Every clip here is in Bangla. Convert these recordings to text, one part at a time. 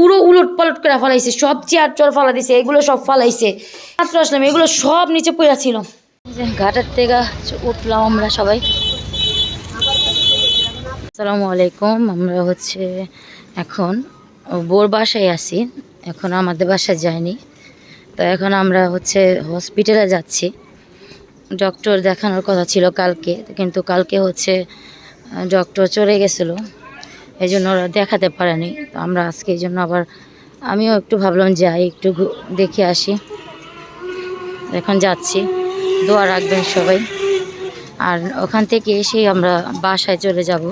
পুরো উলট পালট করে ফালাইছে, সব চেয়ার চর ফালা দিছে এগুলো সব ফালাইছে। মাত্র আসলাম, এগুলো সব নিচে পড়া ছিল। ঘাটের থেকে উঠলাম আমরা সবাই। আসসালামু আলাইকুম, আমরা হচ্ছে এখন বোর বাসায় আছি। এখন আমাদের বাসায় যায়নি তো এখন আমরা হচ্ছে হসপিটালে যাচ্ছি। ডক্টর দেখানোর কথা ছিল কালকে, কিন্তু কালকে হচ্ছে ডক্টর চলে গেছিল। এই জন্য ওরা দেখাতে পারেনি। তো আমরা আজকে এই জন্য আবার আমিও একটু ভাবলাম যাই, একটু দেখে আসি। এখন যাচ্ছি। দোয়া রাখবেন সবাই। আর ওখান থেকে এসেই আমরা বাসায় চলে যাব।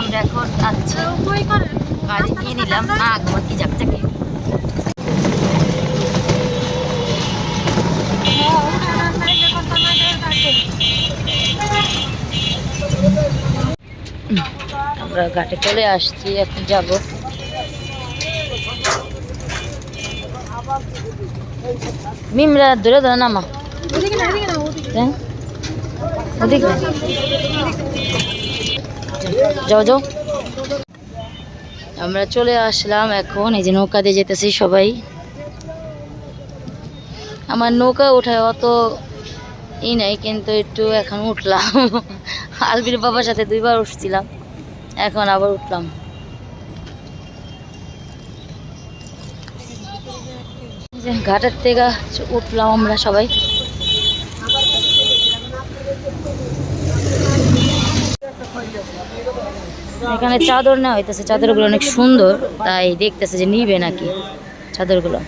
আমরা এখন যাচ্ছি। গাড়ি নিয়ে নিলাম। না ঘটি যাচ্ছে কি আমরা ঘাটে চলে আসছি, এখন যাব। মিমরা ধরে ধরে, নামা। যাও যাও। আমরা চলে আসলাম এখন, এই যে নৌকা দিয়ে যেতেছি সবাই। আমার নৌকা ওঠায় অত ই নাই, কিন্তু একটু এখন উঠলাম। আলবির বাবার সাথে দুইবার উঠছিলাম। এখন আবার উঠলাম। ঘাটের থেকে উঠলাম আমরা সবাই। এখানে চাদর না হইতেছে। চাদরগুলো অনেক সুন্দর, তাই দেখতেছে যে নিবে নাকি চাদরগুলো।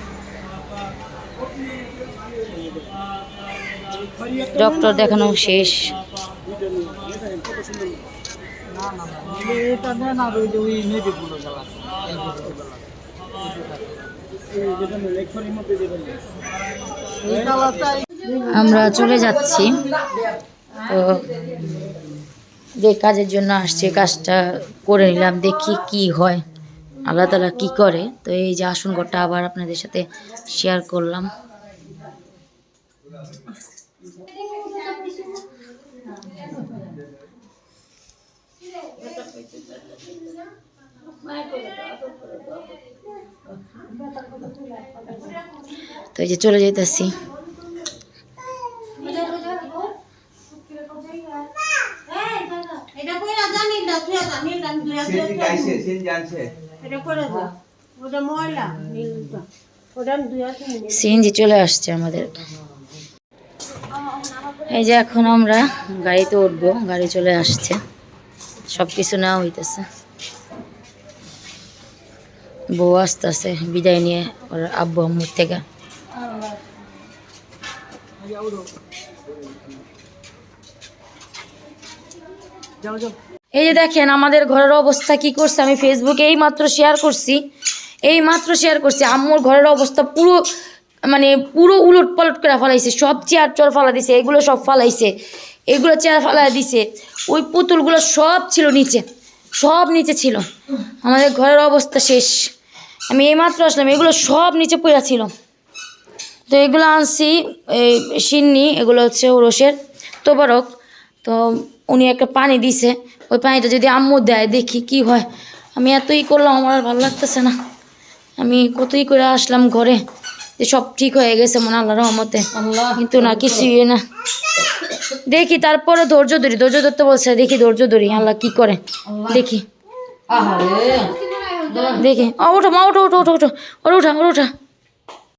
ডক্টর দেখানো শেষ। আমরা চলে যাচ্ছি। তো যে কাজের জন্য আসছে কাজটা করে নিলাম দেখি কি হয়। আল্লাহ তালা কি করে? তো এই যে আসন ঘরটা আবার আপনাদের সাথে শেয়ার করলাম তো এই যে চলে যেতেছি এটা কইরা জানি না তুই জানি না তুই সেনজি গাইছে সেনজি আনছে এটা করে যা ওটা ময়লা নীলটা ওটা আমি দুই হাতে নিয়ে সিএনজি চলে আসছে আমাদের। এই যে এখন আমরা গাড়িতে উঠবো গাড়ি চলে আসছে। সব কিছু নেওয়া হইতেছে। বউ আসতেছে, বিদায় নিয়ে ওর আব্বু আম্মুর থেকে। এই যে দেখেন আমাদের ঘরের অবস্থা কি করছে, আমি ফেসবুকে এই মাত্র শেয়ার করছি, এই মাত্র শেয়ার করছি, আম্মুর ঘরের অবস্থা পুরো মানে পুরো উলট পালট করে ফালাইছে, সব চেয়ার চর ফালা দিছে, এগুলো সব ফালাইছে, এগুলো চেয়ার ফালা দিছে, ওই পুতুলগুলো সব ছিল নিচে, সব নিচে ছিল। আমাদের ঘরের অবস্থা শেষ। আমি এই মাত্র আসলাম এগুলো সব নিচে পড়া ছিল। তো এগুলো আনছি এই সিন্নি এগুলো হচ্ছে ওরসের তোবারক। তো উনি একটা পানি দিছে ওই পানিটা যদি আম্মু দেয় দেখি কি হয়। আমি এতই করলাম আমার আর ভালো লাগতেছে না। আমি কতই করে আসলাম ঘরে যে সব ঠিক হয়ে গেছে মনে আল্লাহ রহমতে। কিন্তু না কিছুই না। দেখি তারপরে ধৈর্য ধরি ধৈর্য ধরতে বলছে দেখি ধৈর্য ধরি আল্লাহ কি করে। দেখি। দেখি। ও ওঠো মা ওঠো ওঠো ওঠো ওঠো। ওর উঠা ওর উঠা